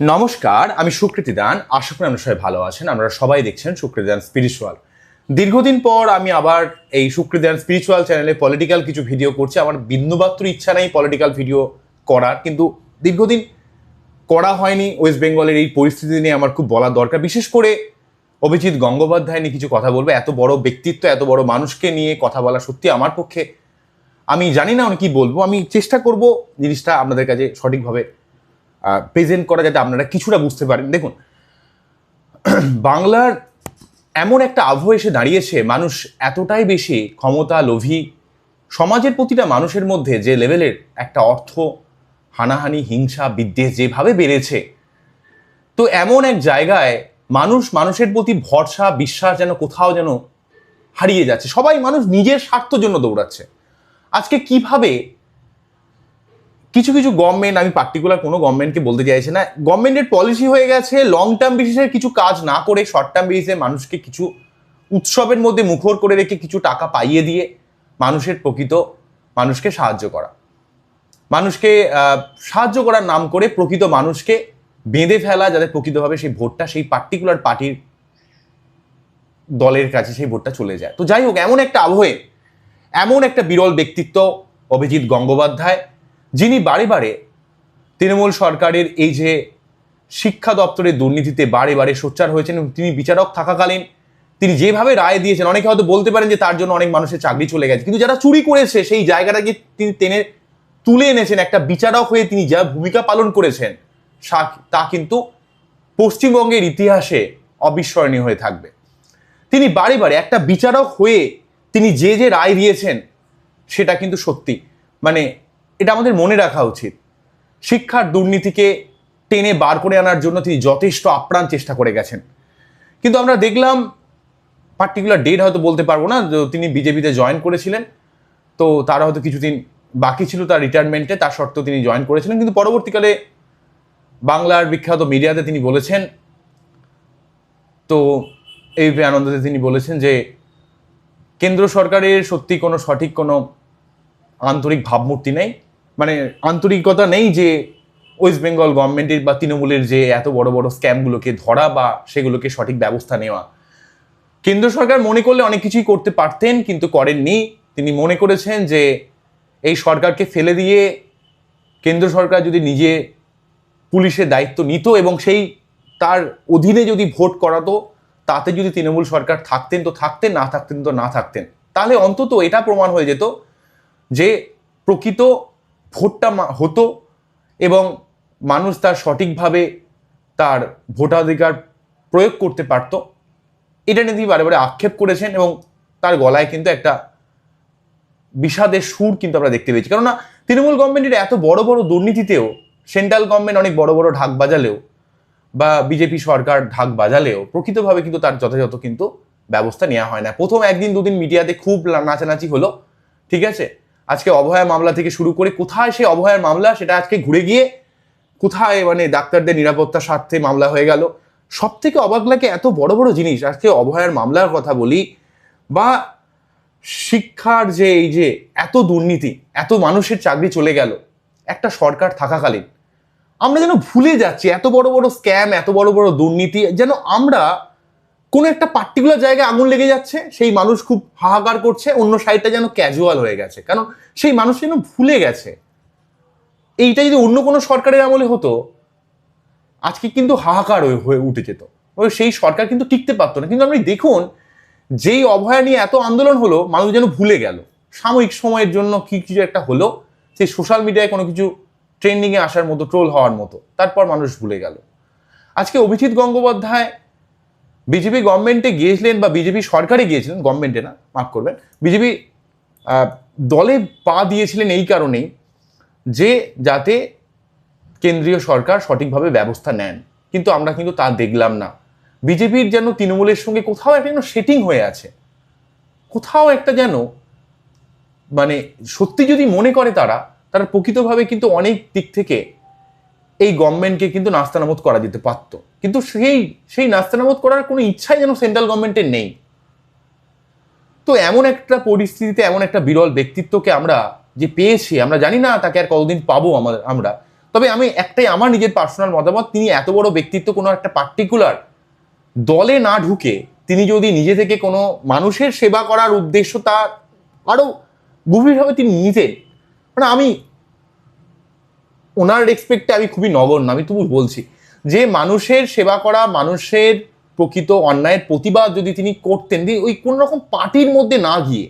নমস্কার, আমি সুকৃতি দান। আশা করি আপনারা সবাই ভালো আছেন। আপনারা সবাই দেখছেন সুকৃতি দান স্পিরিচুয়াল দীর্ঘদিন পর আমি আবার এই সুকৃতি দান স্পিরিচুয়াল চ্যানেলে পলিটিক্যাল কিছু ভিডিও করছি। আমার বিন্দুমাত্র ইচ্ছা নেই পলিটিক্যাল ভিডিও করার, কিন্তু দীর্ঘদিন করা হয়নি। ওয়েস্ট বেঙ্গলের এই পরিস্থিতি নিয়ে আমার খুব বলা দরকার। বিশেষ করে অভিজিৎ গঙ্গোপাধ্যায় নিয়ে কিছু কথা বলব। এত বড় ব্যক্তিত্ব, এত বড় মানুষকে নিয়ে কথা বলা সত্যি আমার পক্ষে আমি জানি না আমি কি বলব। আমি চেষ্টা করব জিনিসটা আপনাদের কাছে সঠিকভাবে প্রেজেন্ট করা যাতে আপনারা কিছুটা বুঝতে পারেন। দেখুন, বাংলার এমন একটা আবহ এসে দাঁড়িয়েছে, মানুষ এতটাই বেশি ক্ষমতা, লোভী, সমাজের প্রতিটা মানুষের মধ্যে যে লেভেলের একটা অর্থ, হানাহানি, হিংসা, বিদ্বেষ যেভাবে বেড়েছে, তো এমন এক জায়গায় মানুষ মানুষের প্রতি ভরসা, বিশ্বাস যেন কোথাও যেন হারিয়ে যাচ্ছে। সবাই মানুষ নিজের স্বার্থ জন্য দৌড়াচ্ছে। আজকে কীভাবে কিছু কিছু গভর্নমেন্ট আমি পার্টিকুলার কোনো গভর্নমেন্টকে বলতে চাইছি না গভর্নমেন্টের পলিসি হয়ে গেছে লং টার্ম বেসিসে কিছু কাজ না করে শর্ট টার্ম বেসিসে মানুষকে কিছু উৎসবের মধ্যে মুখর করে রেখে কিছু টাকা পাইয়ে দিয়ে মানুষের প্রকৃত মানুষকে সাহায্য করা। মানুষকে সাহায্য করার নাম করে প্রকৃত মানুষকে বেঁধে ফেলা যাতে প্রকৃতভাবে সেই ভোটটা, সেই পার্টিকুলার পার্টির দলের কাছে সেই ভোটটা চলে যায়। তো যাই হোক, এমন একটা আবহে, এমন একটা বিরল ব্যক্তিত্ব অভিজিৎ গঙ্গোপাধ্যায় যিনি বারে বারে তৃণমূল সরকারের এই যে শিক্ষা দপ্তরের দুর্নীতিতে বারে বারে সোচ্চার হয়েছেন তিনি বিচারক থাকাকালীন তিনি যেভাবে রায় দিয়েছেন, অনেকে হয়তো বলতে পারেন যে তার জন্য অনেক মানুষের চাকরি চলে গেছে। কিন্তু যারা চুরি করেছে, সেই জায়গাটাকে তিনি টেনে তুলে এনেছেন, একটা বিচারক হয়ে তিনি যা ভূমিকা পালন করেছেন তা কিন্তু পশ্চিমবঙ্গের ইতিহাসে অবিস্মরণীয় হয়ে থাকবে। তিনি বারে বারে একটা বিচারক হয়ে তিনি যে যে রায় দিয়েছেন, সেটা কিন্তু সত্যি। মানে এটা আমাদের মনে রাখা উচিত। শিক্ষার দুর্নীতিকে টেনে বার করে আনার জন্য তিনি যথেষ্ট আপ্রাণ চেষ্টা করে গেছেন। কিন্তু আমরা দেখলাম পার্টিকুলার ডেট হয়তো বলতে পারব না তিনি বিজেপিতে জয়েন করেছিলেন। তো তার হয়তো কিছুদিন বাকি ছিল তার রিটায়ারমেন্টে তার সত্ত্বেও তিনি জয়েন করেছিলেন। কিন্তু পরবর্তীকালে বাংলার বিখ্যাত মিডিয়াতে তিনি বলেছেন, তো এই আনন্দতে তিনি বলেছেন যে, কেন্দ্র সরকারের সত্যি কোনো সঠিক কোনো আন্তরিক ভাবমূর্তি নেই। মানে আন্তরিকতা নেই যে ওয়েস্ট বেঙ্গল গভর্নমেন্টের বা তৃণমূলের যে এত বড় বড় স্ক্যামগুলোকে ধরা বা সেগুলোকে সঠিক ব্যবস্থা নেওয়া। কেন্দ্র সরকার মনে করলে অনেক কিছুই করতে পারতেন কিন্তু করেননি। তিনি মনে করেছেন যে এই সরকারকে ফেলে দিয়ে কেন্দ্র সরকার যদি নিজে পুলিশের দায়িত্ব নিত এবং সেই তার অধীনে যদি ভোট করাতো, তাতে যদি তৃণমূল সরকার থাকতেন তো থাকতেন, না থাকতেন তো না থাকতেন। তাহলে অন্তত এটা প্রমাণ হয়ে যেত যে প্রকৃত ভোটটা হতো এবং মানুষ তার সঠিকভাবে তার ভোটাধিকার প্রয়োগ করতে পারত। এটা নিয়ে তিনি বারে আক্ষেপ করেছেন এবং তার গলায় কিন্তু একটা বিষাদের সুর কিন্তু আমরা দেখতে পেয়েছি। কেননা তৃণমূল গভর্নমেন্টের এত বড় বড় দুর্নীতিতেও, সেন্ট্রাল গভর্নমেন্ট অনেক বড় বড় ঢাক বাজালেও বা বিজেপি সরকার ঢাক বাজালেও প্রকৃতভাবে কিন্তু তার যথাযথ কিন্তু ব্যবস্থা নেওয়া হয় না। প্রথম একদিন দুদিন মিডিয়াতে খুব নাচানাচি হলো, ঠিক আছে? আজকে অভয়া মামলা থেকে শুরু করে কোথায় সে অভয়ার মামলা, সেটা আজকে ঘুরে গিয়ে কোথায় মানে ডাক্তারদের নিরাপত্তার স্বার্থে মামলা হয়ে গেল। সব থেকে অবাক লাগে এত বড় বড় জিনিস, আজকে অভয়ার মামলার কথা বলি, বা শিক্ষার যে এই যে এত দুর্নীতি, এত মানুষের চাকরি চলে গেল, একটা সরকার থাকাকালীন, আমরা যেন ভুলে যাচ্ছি এত বড় বড় স্ক্যাম এত বড় বড় দুর্নীতি, যেন আমরা কোনো একটা পার্টিকুলার জায়গায় আগুন লেগে যাচ্ছে, সেই মানুষ খুব হাহাকার করছে, অন্য সাইডটা যেন ক্যাজুয়াল হয়ে গেছে। কারণ সেই মানুষ যেন ভুলে গেছে। এইটা যদি অন্য কোনো সরকারের আমলে হতো, আজকে কিন্তু হাহাকার হয়ে- উঠে যেত। সেই সরকার কিন্তু টিকতে পারতো না। কিন্তু আপনি দেখুন, যেই অভয়া নিয়ে এত আন্দোলন হলো, মানুষ যেন ভুলে গেল। সাময়িক সময়ের জন্য কি কিছু একটা হলো, সেই সোশ্যাল মিডিয়ায় কোনো কিছু ট্রেন্ডিংয়ে আসার মতো ট্রোল হওয়ার মতো, তারপর মানুষ ভুলে গেল। আজকে অভিজিৎ গঙ্গোপাধ্যায় বিজেপি গভর্নমেন্টে গিয়েছিলেন বা বিজেপি সরকারে গিয়েছিলেন গভর্নমেন্টে না মাফ করবেন বিজেপি দলে পা দিয়েছিলেন এই কারণেই যে যাতে কেন্দ্রীয় সরকার সঠিকভাবে ব্যবস্থা নেন। কিন্তু আমরা কিন্তু তা দেখলাম না। বিজেপির যেন তৃণমূলের সঙ্গে কোথাও একটা যেন সেটিং হয়ে আছে, কোথাও একটা যেন মানে সত্যি যদি মনে করে তারা তারা প্রকৃতভাবে কিন্তু অনেক দিক থেকে এই গভর্নমেন্টকে কিন্তু নাস্তানাবোধ করা যেতে পারত। কিন্তু সেই সেই নাস্তানাবোধ করার কোনো ইচ্ছাই যেন সেন্ট্রাল গভর্নমেন্টের নেই। তো এমন একটা পরিস্থিতিতে, এমন একটা বিরল ব্যক্তিত্বকে আমরা যে পেয়েছি, আমরা জানি না তাকে আর কতদিন পাবো আমাদের আমরা। তবে আমি একটাই আমার নিজের পার্সোনাল মতামত, তিনি এত বড় ব্যক্তিত্ব কোনো একটা পার্টিকুলার দলে না ঢুকে, তিনি যদি নিজে থেকে কোনো মানুষের সেবা করার উদ্দেশ্য তার আরও গভীরভাবে তিনি নিতেন মানে আমি ওনার রেসপেক্টে আমি খুবই নগণ্য, আমি তবু বলছি। যে মানুষের সেবা করা, মানুষের প্রকৃত অন্যায়ের প্রতিবাদ যদি তিনি করতেন, তিনি ওই কোন রকম পার্টির মধ্যে না গিয়ে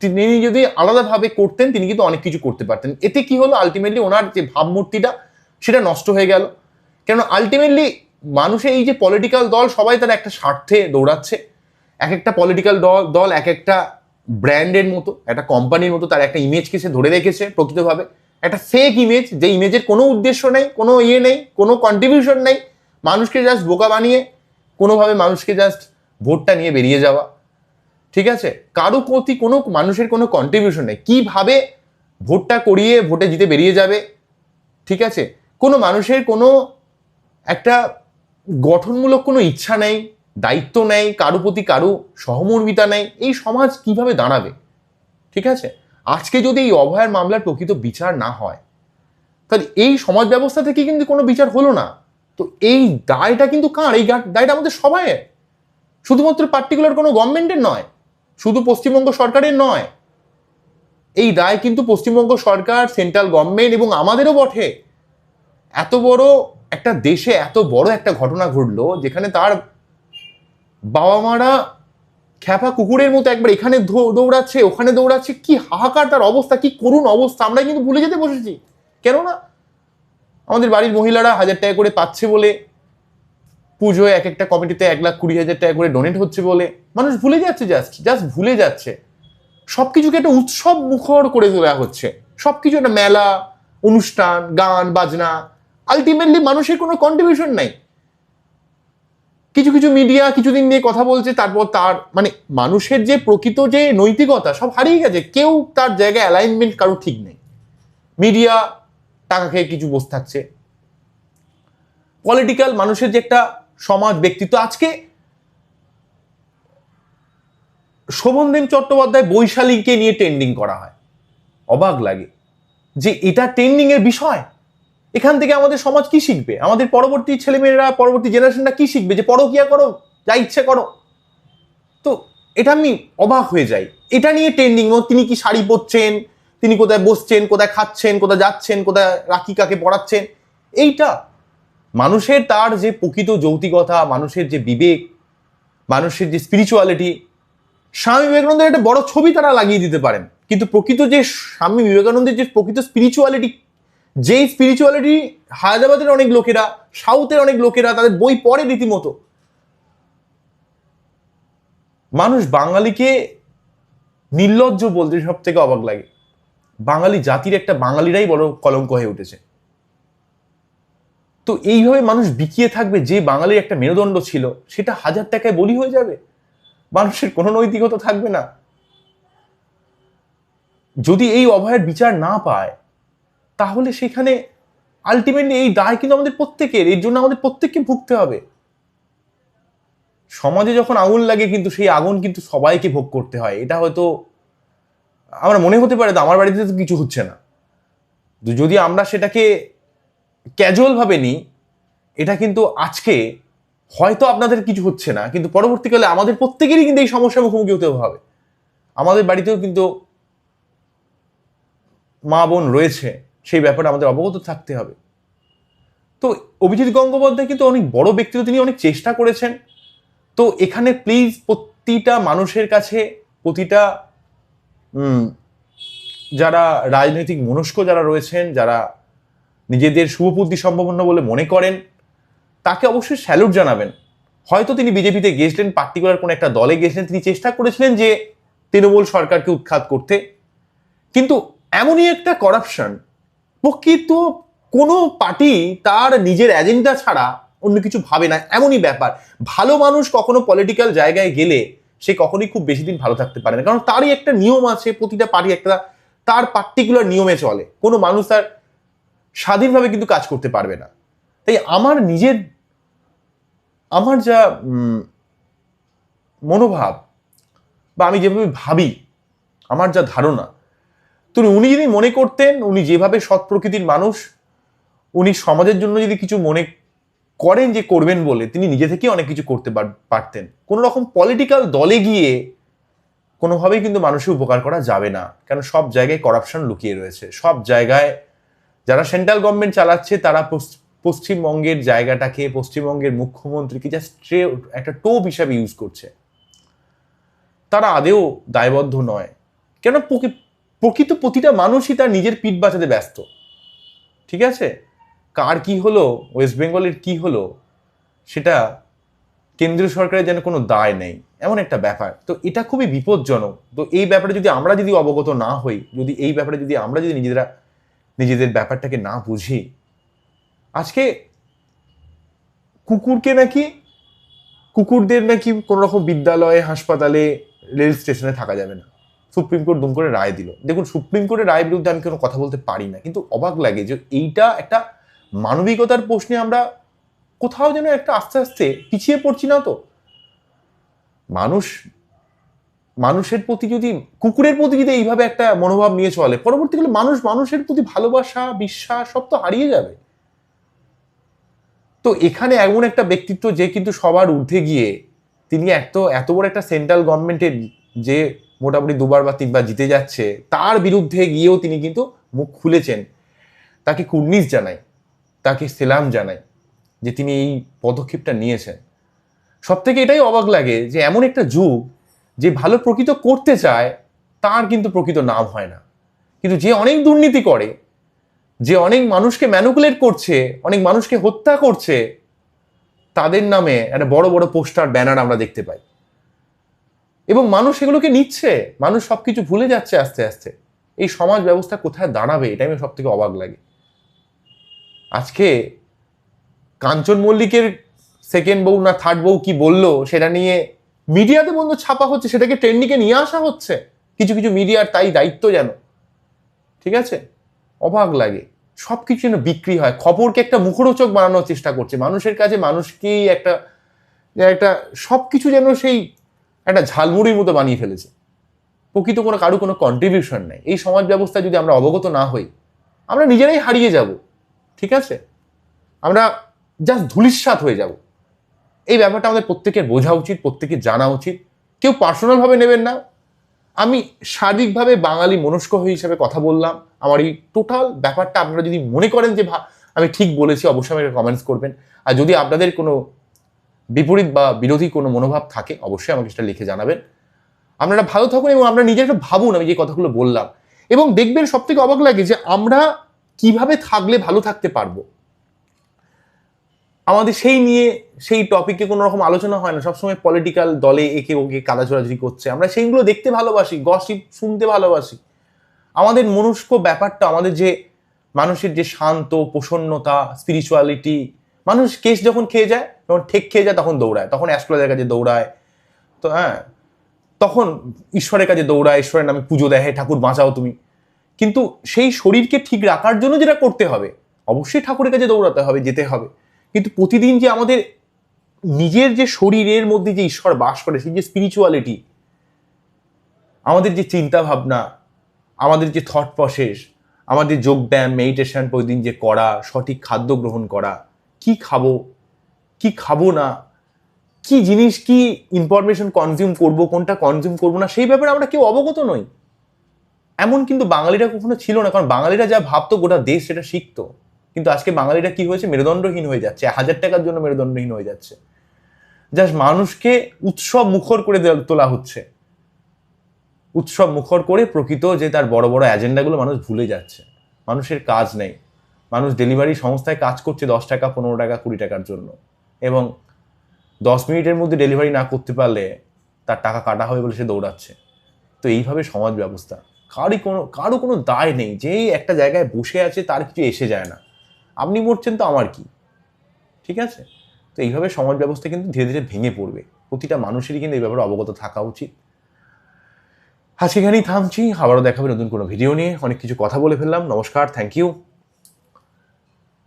তিনি যদি আলাদাভাবে করতেন, তিনি কিন্তু অনেক কিছু করতে পারতেন। এতে কি হলো? আলটিমেটলি ওনার যে ভাবমূর্তিটা, সেটা নষ্ট হয়ে গেল। কেন আলটিমেটলি মানুষের এই যে পলিটিক্যাল দল, সবাই তার একটা স্বার্থে দৌড়াচ্ছে। এক একটা পলিটিক্যাল দল দল এক একটা ব্র্যান্ডের মতো, একটা কোম্পানির মতো, তার একটা ইমেজকে সে ধরে রেখেছে প্রকৃতভাবে। একটা ফেক ইমেজ যে ইমেজের কোনো উদ্দেশ্য নেই, কোনো ইয়ে নেই, কোনো কন্ট্রিবিউশন নেই, মানুষকে জাস্ট বোকা বানিয়ে, কোনোভাবে মানুষকে জাস্ট ভোটটা নিয়ে বেরিয়ে যাওয়া। ঠিক আছে? কারও প্রতি কোনো মানুষের কোনো কন্ট্রিবিউশন নেই। কীভাবে ভোটটা করিয়ে ভোটে জিতে বেরিয়ে যাবে? ঠিক আছে? কোনো মানুষের কোনো একটা গঠনমূলক কোনো ইচ্ছা নেই, দায়িত্ব নেই, কারও প্রতি কারও সহমর্মিতা নেই, এই সমাজ কীভাবে দাঁড়াবে? ঠিক আছে? আজকে যদি এই অভয়ার মামলার প্রকৃত বিচার না হয়, তাহলে এই সমাজ ব্যবস্থা থেকে কিন্তু কোনো বিচার হলো না। তো এই দায়টা কিন্তু কার? এই দায়টা আমাদের সবাইয়ের। শুধুমাত্র পার্টিকুলার কোনো গভর্নমেন্টের নয়, শুধু পশ্চিমবঙ্গ সরকারের নয়। এই দায় কিন্তু পশ্চিমবঙ্গ সরকার সেন্ট্রাল গভর্নমেন্ট এবং আমাদেরও বটে। এত বড় একটা দেশে এত বড় একটা ঘটনা ঘটলো, যেখানে তার বাবা মারা খ্যাপা কুকুরের মতো একবার এখানে দৌড়াচ্ছে, ওখানে দৌড়াচ্ছে, কি হাহাকার তার অবস্থা, কি করুণ অবস্থা, আমরা কিন্তু ভুলে যেতে বসেছি। কেননা আমাদের বাড়ির মহিলারা হাজার টাকা করে পাচ্ছে বলে পুজোয় এক একটা কমিটিতে এক লাখ কুড়ি হাজার টাকা করে ডোনেট হচ্ছে বলে, মানুষ ভুলে যাচ্ছে জাস্ট জাস্ট ভুলে যাচ্ছে। সব কিছুকে একটা উৎসব মুখর করে দেওয়া হচ্ছে। সব কিছু একটা মেলা, অনুষ্ঠান, গান, বাজনা আলটিমেটলি মানুষের কোনো কন্ট্রিবিউশন নাই। কিছু কিছু মিডিয়া কিছুদিন নিয়ে কথা বলছে, তারপর তার মানে মানুষের যে প্রকৃত যে নৈতিকতা, সব হারিয়ে গেছে। কেউ তার জায়গায় অ্যালাইনমেন্ট কারও ঠিক নেই। মিডিয়া টাকা খেয়ে কিছু বসে থাকছে। পলিটিক্যাল মানুষের যে একটা সমাজ ব্যক্তিত্ব, আজকে শোভনদেব চট্টোপাধ্যায় বৈশালীকে নিয়ে ট্রেন্ডিং করা হয়। অবাক লাগে যে এটা ট্রেন্ডিং এর বিষয়। এখান থেকে আমাদের সমাজ কি শিখবে? আমাদের পরবর্তী ছেলেমেয়েরা, পরবর্তী জেনারেশনটা কি শিখবে? যে পড়ো পরকিয়া করো, যা ইচ্ছে করো। তো এটা আমি অবাক হয়ে যাই। এটা নিয়ে ট্রেন্ডিং তিনি কি শাড়ি পরছেন? তিনি কোথায় বসছেন? কোথায় খাচ্ছেন? কোথায় যাচ্ছেন? কোথায় রাখি কাকে পড়াচ্ছেন এইটা মানুষের তার যে প্রকৃত যৌতিকতা, মানুষের যে বিবেক, মানুষের যে স্পিরিচুয়ালিটি স্বামী বিবেকানন্দের একটা বড় ছবি তারা লাগিয়ে দিতে পারেন। কিন্তু প্রকৃত যে স্বামী বিবেকানন্দের যে প্রকৃত স্পিরিচুয়ালিটি যেই স্পিরিচুয়ালিটি হায়দ্রাবাদের অনেক লোকেরা, সাউথের অনেক লোকেরা তাদের বই পড়ে রীতিমতো। মানুষ বাঙালিকে নির্লজ্জ বলতে সব থেকে অবাক লাগে। বাঙালি জাতির একটা বাঙালিরাই বড় কলঙ্ক হয়ে উঠেছে। তো এইভাবে মানুষ বিকিয়ে থাকবে যে বাঙালির একটা মেরুদণ্ড ছিল, সেটা হাজার টাকায় বলি হয়ে যাবে। মানুষের কোনো নৈতিকতা থাকবে না। যদি এই অভয়ের বিচার না পায় তাহলে সেখানে আলটিমেটলি এই দায় কিন্তু আমাদের প্রত্যেকের, এর জন্য আমাদের প্রত্যেককে ভুগতে হবে। সমাজে যখন আগুন লাগে কিন্তু সেই আগুন কিন্তু সবাইকে ভোগ করতে হয়। এটা হয়তো আমার মনে হতে পারে, আমার বাড়িতে তো কিছু হচ্ছে না। যদি আমরা সেটাকে ক্যাজুয়াল ভাবে নিই, এটা কিন্তু আজকে হয়তো আপনাদের কিছু হচ্ছে না, কিন্তু পরবর্তীকালে আমাদের প্রত্যেকেরই কিন্তু এই সমস্যার মুখোমুখি হতে হবে। আমাদের বাড়িতেও কিন্তু মা বোন রয়েছে সেই ব্যাপারে আমাদের অবগত থাকতে হবে। তো অভিজিৎ গঙ্গোপাধ্যায় কিন্তু অনেক বড় ব্যক্তিত্ব, তিনি অনেক চেষ্টা করেছেন। তো এখানে প্লিজ প্রতিটা মানুষের কাছে, প্রতিটা যারা রাজনৈতিক মনস্ক যারা রয়েছেন, যারা নিজেদের শুভবুদ্ধি সম্ভাবনা বলে মনে করেন, তাকে অবশ্যই স্যালুট জানাবেন। হয়তো তিনি বিজেপিতে গিয়েছিলেন পার্টিকুলার কোনো একটা দলে গিয়েছিলেন তিনি চেষ্টা করেছিলেন যে তৃণমূল সরকারকে উৎখাত করতে। কিন্তু এমনই একটা করাপশন প্রকৃত কোনো পার্টি তার নিজের এজেন্ডা ছাড়া অন্য কিছু ভাবে না, এমনই ব্যাপার। ভালো মানুষ কখনো পলিটিক্যাল জায়গায় গেলে সে কখনোই খুব বেশি দিন ভালো থাকতে পারে না। কারণ তারই একটা নিয়ম আছে, প্রতিটা পার্টি একটা তার পার্টিকুলার নিয়মে চলে। কোনো মানুষ তার স্বাধীনভাবে কিন্তু কাজ করতে পারবে না। তাই আমার নিজের, আমার যা মনোভাব বা আমি যেভাবে ভাবি, আমার যা ধারণা তো উনি যদি মনে করতেন, উনি যেভাবে সৎ প্রকৃতির মানুষ, উনি সমাজের জন্য যদি কিছু মনে করেন যে করবেন বলে, তিনি নিজে থেকেই অনেক কিছু করতে পার- পারতেন। কোনো রকম পলিটিক্যাল দলে গিয়ে কোনোভাবেই কিন্তু মানুষের উপকার করা যাবে না। কেন সব জায়গায় করাপশন লুকিয়ে রয়েছে। সব জায়গায় যারা সেন্ট্রাল গভর্নমেন্ট চালাচ্ছে, তারা পশ্চ- পশ্চিমবঙ্গের জায়গাটাকে, পশ্চিমবঙ্গের মুখ্যমন্ত্রীকে জাস্ট একটা টোপ হিসাবে ইউজ করছে। তারা আদেও দায়বদ্ধ নয়। কেন প্রকৃত প্রতিটা মানুষই তার নিজের পিঠ বাঁচাতে ব্যস্ত। ঠিক আছে? কার কি হলো? ওয়েস্ট বেঙ্গলের কি হলো? সেটা কেন্দ্রীয় সরকারের যেন কোনো দায় নেই। এমন একটা ব্যাপার। তো এটা খুবই বিপজ্জনক। তো এই ব্যাপারে যদি আমরা যদি অবগত না হই, যদি এই ব্যাপারে যদি আমরা যদি নিজেরা, নিজেদের ব্যাপারটাকে না বুঝি, আজকে কুকুরকে নাকি, কুকুরদের নাকি কোনো রকম বিদ্যালয়ে, হাসপাতালে, রেল স্টেশনে থাকা যাবে না। সুপ্রিম কোর্ট দুম করে রায় দিল। দেখুন, সুপ্রিম কোর্টের রায়ের বিরুদ্ধে আমি কোনো কথা বলতে পারি না, কিন্তু অবাক লাগে যে এইটা একটা মানবিকতার প্রশ্নে আমরা কোথাও যেন একটা আস্তে আস্তে পিছিয়ে পড়ছি না তো? মানুষ, মানুষের প্রতি যদি, কুকুরের প্রতি যদি এইভাবে একটা মনোভাব নিয়ে চলে, পরবর্তীকালে মানুষ মানুষের প্রতি ভালোবাসা, বিশ্বাস সব তো হারিয়ে যাবে। তো এখানে এমন একটা ব্যক্তিত্ব যে কিন্তু সবার ঊর্ধ্বে গিয়ে, তিনি এত এত বড় একটা সেন্ট্রাল গভর্নমেন্টের যে মোটামুটি দুবার বা তিনবার জিতে যাচ্ছে, তার বিরুদ্ধে গিয়েও তিনি কিন্তু মুখ খুলেছেন। তাকে কুর্নিশ জানাই, তাকে সেলাম জানাই যে তিনি এই পদক্ষেপটা নিয়েছেন। সব থেকে এটাই অবাক লাগে যে এমন একটা যুগ যে ভালো প্রকৃত করতে চায়, তার কিন্তু প্রকৃত নাম হয় না। কিন্তু যে অনেক দুর্নীতি করে, যে অনেক মানুষকে ম্যানুকুলেট করছে, অনেক মানুষকে হত্যা করছে, তাদের নামে একটা বড় বড় পোস্টার, ব্যানার আমরা দেখতে পাই। এবং মানুষ এগুলোকে নিচ্ছে। মানুষ সব কিছু ভুলে যাচ্ছে আস্তে আস্তে। এই সমাজ ব্যবস্থা কোথায় দাঁড়াবে? এটাই আমি সব থেকে অবাক লাগে। আজকে কাঞ্চন মল্লিকের সেকেন্ড বউ না থার্ড বউ কি বলল, সেটা নিয়ে মিডিয়াতে বন্ধু ছাপা হচ্ছে, সেটাকে ট্রেন্ডিংয়ে নিয়ে আসা হচ্ছে। কিছু কিছু মিডিয়ার তাই দায়িত্ব যেন। ঠিক আছে? অবাক লাগে। সব কিছু যেন বিক্রি হয়। খবরকে একটা মুখরোচক বানানোর চেষ্টা করছে। মানুষের কাছে মানুষকেই একটা একটা সব কিছু যেন সেই একটা ঝালমুড়ির মতো বানিয়ে ফেলেছে। প্রকৃত কোনো কারও কোনো কন্ট্রিবিউশন নেই। এই সমাজ ব্যবস্থা যদি আমরা অবগত না হই, আমরা নিজেরাই হারিয়ে যাব। ঠিক আছে? আমরা জাস্ট ধুলিস্বাত হয়ে যাব। এই ব্যাপারটা আমাদের প্রত্যেকের বোঝা উচিত, প্রত্যেকের জানা উচিত। কেউ পার্সোনালভাবে নেবেন না। আমি শারীরিকভাবে বাঙালি মনস্ক হয়ে হিসেবে কথা বললাম। আমার এই টোটাল ব্যাপারটা আপনারা যদি মনে করেন যে আমি ঠিক বলেছি। অবশ্যই আমাকে কমেন্টস করবেন। আর যদি আপনাদের কোনো বিপরীত বা বিরোধী কোনো মনোভাব থাকে, অবশ্যই আমাকে সেটা লিখে জানাবেন। আপনারা ভালো থাকুন এবং আপনারা নিজে একটু ভাবুন, আমি যে কথাগুলো বললাম। এবং দেখবেন সব থেকে অবাক লাগে যে আমরা কীভাবে থাকলে ভালো থাকতে পারব? আমাদের সেই নিয়ে, সেই টপিকে কোনো রকম আলোচনা হয় না। সবসময় পলিটিক্যাল দলে একে ওকে কাদা ছোড়াছুড়ি করছে। আমরা সেইগুলো দেখতে ভালোবাসি গসিপ শুনতে ভালোবাসি। আমাদের মনস্ক ব্যাপারটা, আমাদের যে মানুষের যে শান্ত, প্রসন্নতা স্পিরিচুয়ালিটি মানুষ কেস যখন খেয়ে যায়, যখন ঠেক খেয়ে যায়, তখন দৌড়ায়। তখন অ্যাস্ট্রোলজার কাছে দৌড়ায়। তো হ্যাঁ তখন ঈশ্বরের কাছে দৌড়ায়, ঈশ্বরের নামে পুজো দেয় ঠাকুর, বাঁচাও তুমি। কিন্তু সেই শরীরকে ঠিক রাখার জন্য যেটা করতে হবে, অবশ্যই ঠাকুরের কাছে দৌড়াতে হবে, যেতে হবে। কিন্তু প্রতিদিন যে আমাদের নিজের যে শরীরের মধ্যে যে ঈশ্বর বাস করে, সেই যে স্পিরিচুয়ালিটি আমাদের যে চিন্তা ভাবনা আমাদের যে থট প্রসেস আমাদের যোগব্যায়াম মেডিটেশন প্রতিদিন যে করা, সঠিক খাদ্য গ্রহণ করা কি খাব? কি খাব না? কি জিনিস, কি ইনফরমেশন কনজিউম করব, কোনটা কনজিউম করব না, সেই ব্যাপারে আমরা কেউ অবগত নই। এমন কিন্তু বাঙালিরা কখনো ছিল না, কারণ বাঙালিরা যা ভাবতো গোটা দেশ সেটা শিখতো। কিন্তু আজকে বাঙালিরা কি হয়েছে? মেরুদণ্ডহীন হয়ে যাচ্ছে। হাজার টাকার জন্য মেরুদণ্ডহীন হয়ে যাচ্ছে। জাস্ট মানুষকে উৎসব মুখর করে তোলা হচ্ছে। উৎসব মুখর করে প্রকৃত যে তার বড় বড় এজেন্ডাগুলো মানুষ ভুলে যাচ্ছে। মানুষের কাজ নেই। মানুষ ডেলিভারি সংস্থায় কাজ করছে দশ টাকা, পনেরো টাকা, কুড়ি টাকার জন্য। এবং দশ মিনিটের মধ্যে ডেলিভারি না করতে পারলে তার টাকা কাটা হবে বলে সে দৌড়াচ্ছে। তো এইভাবে সমাজ ব্যবস্থা। কারই কোনো কারও কোনো দায় নেই। যেই একটা জায়গায় বসে আছে তার কিছু এসে যায় না। আপনি মরছেন তো আমার কি? ঠিক আছে? তো এইভাবে সমাজ ব্যবস্থা কিন্তু ধীরে ধীরে ভেঙে পড়বে। প্রতিটা মানুষেরই কিন্তু এই ব্যাপারে অবগত থাকা উচিত। আজকে এখানেই থামছি। আবারও দেখাবে নতুন কোনো ভিডিও নিয়ে। অনেক কিছু কথা বলে ফেললাম। নমস্কার থ্যাংক ইউ